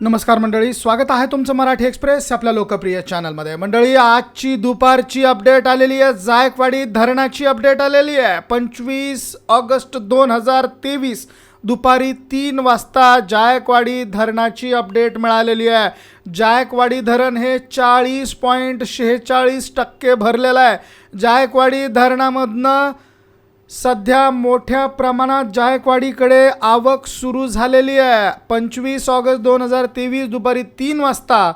नमस्कार मंडळी स्वागत आहे तुमचं मराठी एक्सप्रेस आपल्या लोकप्रिय चॅनलमध्ये. मंडळी आजची दुपारची अपडेट आलेली आहे जायकवाडी धरणाची अपडेट आलेली आहे. पंचवीस ऑगस्ट दोन हजार तेवीस दुपारी तीन वाजता जायकवाडी धरणाची अपडेट मिळालेली आहे. जायकवाडी धरण हे चाळीस पॉईंट शेहेचाळीस टक्के भरलेलं आहे. जायकवाडी धरणामधनं सध्या मोठ्या प्रमाणात जायकवाडीकडे आवक सुरू झालेली आहे. पंचवीस ऑगस्ट दोन हजार तेवीस दुपारी तीन वाजता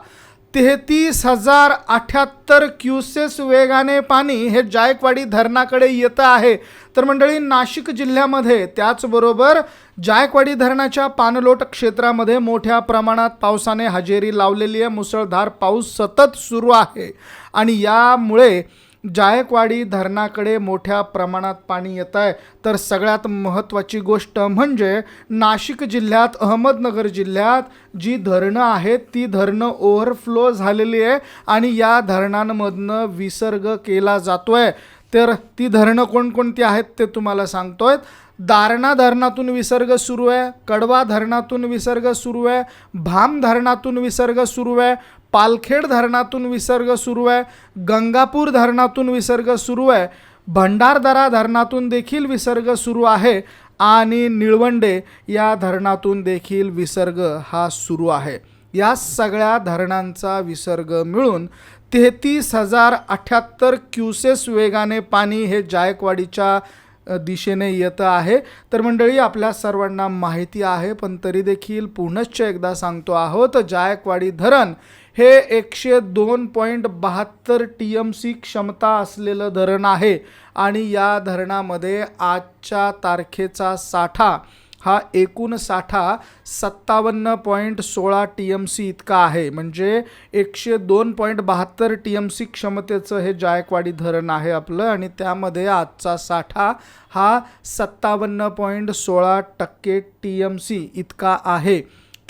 तेहतीस हजार अठ्याहत्तर क्युसेस वेगाने पाणी हे जायकवाडी धरणाकडे येतं आहे. तर मंडळी नाशिक जिल्ह्यामध्ये त्याचबरोबर जायकवाडी धरणाच्या पाणलोट क्षेत्रामध्ये मोठ्या प्रमाणात पावसाने हजेरी लावलेली आहे. मुसळधार पाऊस सतत सुरू आहे. आणि यामुळे जायकवाडी धरणाकडे मोठ्या प्रमाणात पाणी येत आहे. तर सगळ्यात महत्त्वाची गोष्ट म्हणजे नाशिक जिल्ह्यात अहमदनगर जिल्ह्यात जी धरणं आहेत ती धरणं ओव्हरफ्लो झालेली आहे आणि या धरणांमधनं विसर्ग केला जातो आहे तर ती धरणं कोणकोणती आहेत ते तुम्हाला सांगतो आहेत दारणा धरणातून विसर्ग सुरू आहे कडवा धरणातून विसर्ग सुरू आहे भाम धरणातून विसर्ग सुरू आहे पालखेड धरणातून विसर्ग सुरू आहे. गंगापूर धरणातून विसर्ग सुरू आहे. भंडारदरा धरणातून देखील विसर्ग सुरू आहे. आणि निळवंडे या धरणातून देखील विसर्ग हा सुरू आहे. या सगळ्या धरणांचा विसर्ग मिळून तेहतीस हजार अठ्याहत्तर क्युसेस वेगाने पाणी हे जायकवाडीच्या दिशेने येतं आहे. तर मंडळी आपल्या सर्वांना माहिती आहे पण तरी देखील पुनश्च एकदा सांगतो आहोत जायकवाडी धरण हे एकशे दोन पॉईंट बहात्तर टी एम सी क्षमता असलेलं धरण आहे आणि या धरणामध्ये आजच्या तारखेचा साठा हा एकूण साठा सत्तावन्न पॉईंट सोळा टी एम सी इतका आहे. म्हणजे एकशे दोन पॉईंट बहात्तर टी एम सी क्षमतेचं हे जायकवाडी धरण आहे आपलं आणि त्यामध्ये आजचा साठा हा सत्तावन्न पॉईंट सोळा टक्के टी एम सी इतका आहे.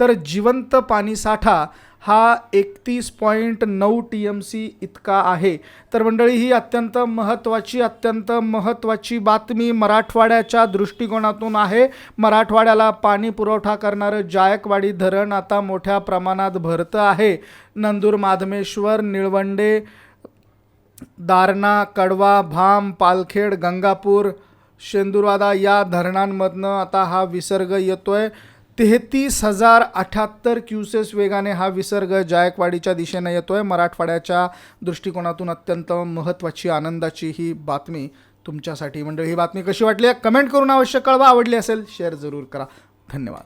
तर जिवंत पाणीसाठा हा एकतीस पॉईंट नऊ टी एम सी इतका आहे. तर मंडळी ही अत्यंत महत्त्वाची अत्यंत महत्त्वाची बातमी मराठवाड्याच्या दृष्टिकोनातून आहे. मराठवाड्याला पाणी पुरवठा करणारं जायकवाडी धरण आता मोठ्या प्रमाणात भरतं आहे. नंदूर माधमेश्वर निळवंडे दारणा कडवा भाम पालखेड गंगापूर शेंदुरवादा या धरणांमधनं आता हा विसर्ग येतोय. तेहतीस हजार अठ्याहत्तर क्युसेस वेगाने हा विसर्ग जायकवाडीच्या दिशेने आहे मराठवाड्याच्या दृष्टिकोनातून अत्यंत महत्त्वाची आनंदाची ही बातमी तुमच्यासाठी. मंडळी ही बातमी कशी वाटली? कमेंट करून अवश्य कळवा. आवडली असेल शेअर जरूर करा. धन्यवाद.